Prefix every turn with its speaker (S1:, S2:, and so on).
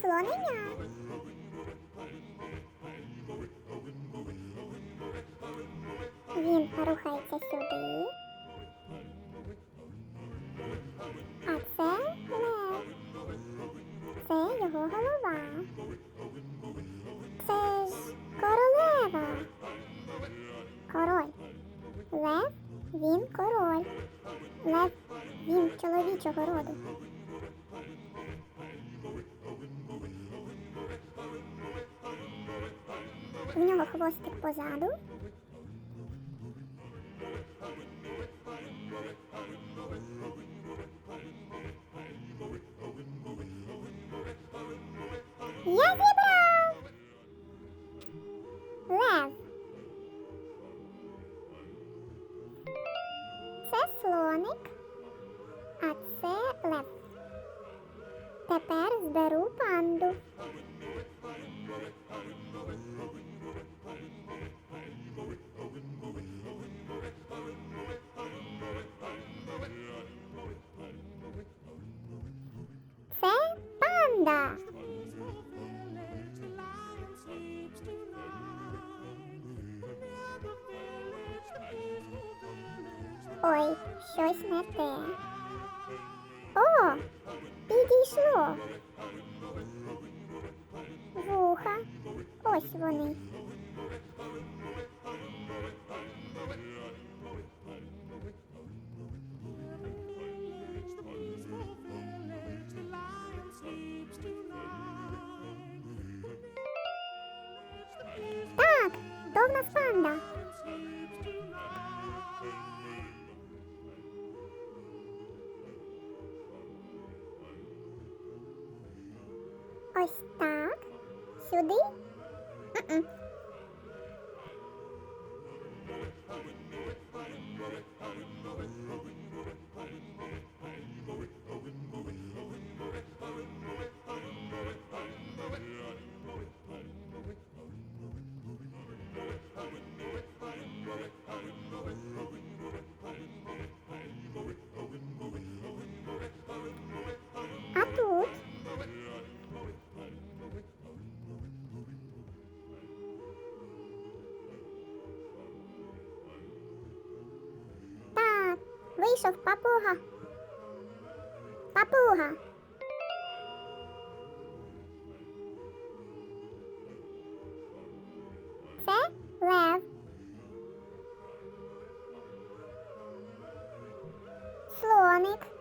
S1: слонення. Він рухається сюди. А це лев. Це його голова. Це ж королева. Король. Лев він король. Лев він чоловічого роду. В нього хвостик позаду. Я зібрав! Лев. Це слоник, а це лев. Тепер зберу панду. Панда. Ой, щось не те. О, підійшло. Вуха. Ось вони. нас панда. Ось так. Сюди? М-м. А Вийшов папуга. Папуга. Це лев. Слоник.